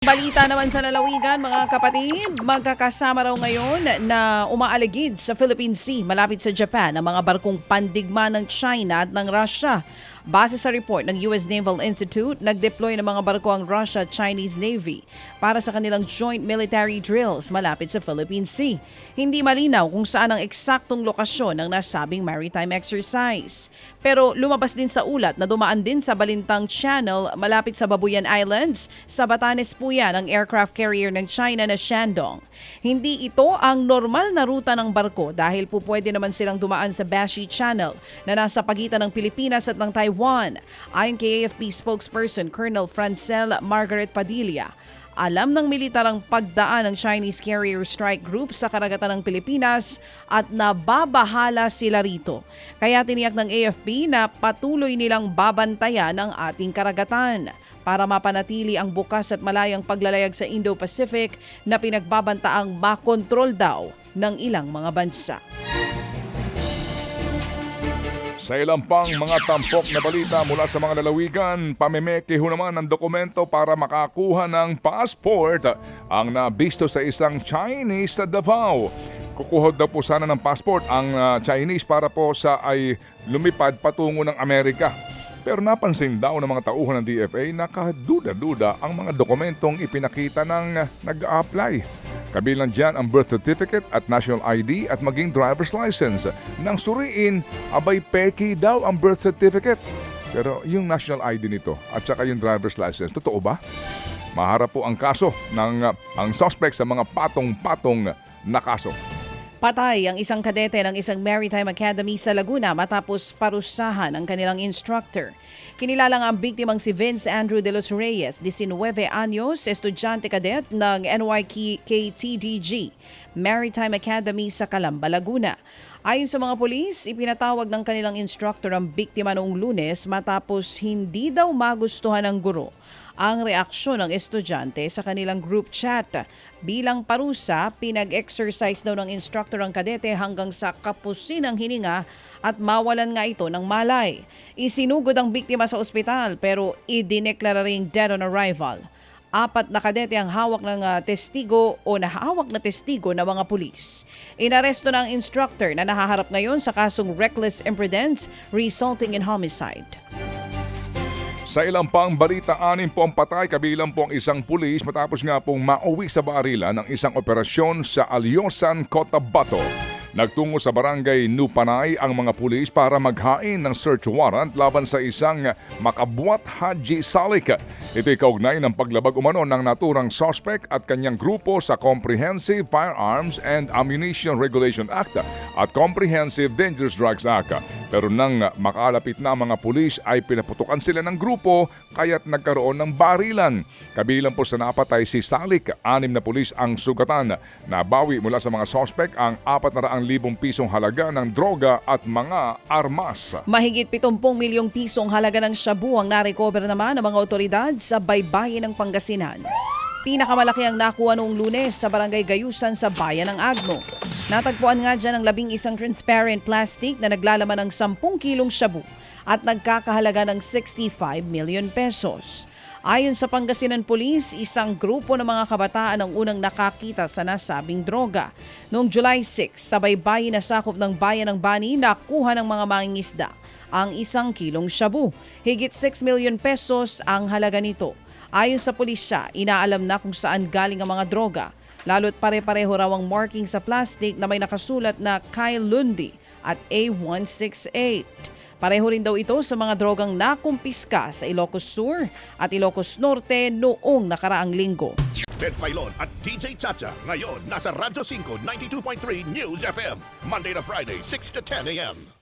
Balita naman sa lalawigan mga kapatid, magkakasama raw ngayon na umaaligid sa Philippine Sea malapit sa Japan ang mga barkong pandigma ng China at ng Russia. Base sa report ng US Naval Institute, nag-deploy ng mga barko ang Russia at Chinese Navy para sa kanilang joint military drills malapit sa Philippine Sea. Hindi malinaw kung saan ang eksaktong lokasyon ng nasabing maritime exercise. Pero lumabas din sa ulat na dumaan din sa Balintang Channel malapit sa Babuyan Islands. Sa Batanes po yan ang aircraft carrier ng China na Shandong. Hindi ito ang normal na ruta ng barko dahil po pwede naman silang dumaan sa Bashi Channel na nasa pagitan ng Pilipinas at ng Taiwan. Ayon kay AFP spokesperson Colonel Francel Margaret Padilla, alam ng militar ang pagdaan ng Chinese Carrier Strike Group sa karagatan ng Pilipinas at nababahala sila rito. Kaya tiniyak ng AFP na patuloy nilang babantayan ang ating karagatan para mapanatili ang bukas at malayang paglalayag sa Indo-Pacific na pinagbabantaang makontrol daw ng ilang mga bansa. Sa ilang pang mga tampok na balita mula sa mga lalawigan, pamemeke ho naman ng dokumento para makakuha ng passport ang nabisto sa isang Chinese sa Davao. Kukuha daw po sana ng passport ang ah, Chinese para po sa ay lumipad patungo ng Amerika. Pero napansin daw ng mga tauhan ng DFA na kaduda-duda ang mga dokumentong ipinakita ng ah, nag-a-apply. Kabilang dyan ang birth certificate at national ID at maging driver's license. Nang suriin, abay peki daw ang birth certificate. Pero yung national ID nito at saka yung driver's license, totoo ba? Maharap po ang kaso ng uh, ang suspect sa mga patong-patong na kaso. Patay ang isang kadete ng isang maritime academy sa Laguna matapos parusahan ang kanilang instructor. Kinilala nga ang biktimang si Vince Andrew de los Reyes, 19 anyos, estudyante kadet ng NYKTDG Maritime Academy sa Calamba, Laguna. Ayon sa mga polis, ipinatawag ng kanilang instructor ang biktima noong lunes matapos hindi daw magustuhan ng guro ang reaksyon ng estudyante sa kanilang group chat. Bilang parusa, pinag-exercise daw ng instructor ang kadete hanggang sa kapusin ang hininga at mawalan nga ito ng malay. Isinugod ang biktima sa ospital pero idineklara ring dead on arrival. Apat na kadete ang hawak ng ah, testigo o nahawak na testigo ng mga pulis. Inaresto ng instructor na nahaharap ngayon sa kasong reckless imprudence resulting in homicide. Sa ilang pang balita, anim po ang patay kabilang po ang isang pulis matapos nga pong mauwi sa barila ng isang operasyon sa Alyosan, Cotabato. Nagtungo sa barangay Nupanay ang mga pulis para maghain ng search warrant laban sa isang makabwat Haji Salik. Ito'y kaugnay ng paglabag umano ng naturang suspect at kanyang grupo sa Comprehensive Firearms and Ammunition Regulation Act at Comprehensive Dangerous Drugs Act. Pero nang makalapit na ang mga pulis ay pinaputukan sila ng grupo kaya't nagkaroon ng barilan. Kabilang po sa napatay si Salik, anim na pulis ang sugatan. Nabawi mula sa mga suspect ang 400,000 pisong halaga ng droga at mga armas. Mahigit 70 milyong pisong halaga ng shabu ang narecover naman ng mga otoridad sa baybayin ng Pangasinan. Pinakamalaki ang nakuha noong lunes sa barangay Gayusan sa bayan ng Agno. Natagpuan nga dyan ang labing isang transparent plastic na naglalaman ng 10 kilong shabu at nagkakahalaga ng 65 million pesos. Ayon sa Pangasinan Police, isang grupo ng mga kabataan ang unang nakakita sa nasabing droga. Noong July 6, sa baybayin na sakop ng bayan ng Bani, nakuha ng mga mangingisda ang isang kilong shabu. Higit 6 million pesos ang halaga nito. Ayon sa pulisya, inaalam na kung saan galing ang mga droga. Lalo't pare-pareho raw ang marking sa plastic na may nakasulat na Kyle Lundi at A168. Pareho rin daw ito sa mga drogang nakumpiska sa Ilocos Sur at Ilocos Norte noong nakaraang linggo. Ted Filon at DJ Chacha. Ngayon, nasa Radyo 5, 92.3 News FM. Monday to Friday, 6 to 10 a.m.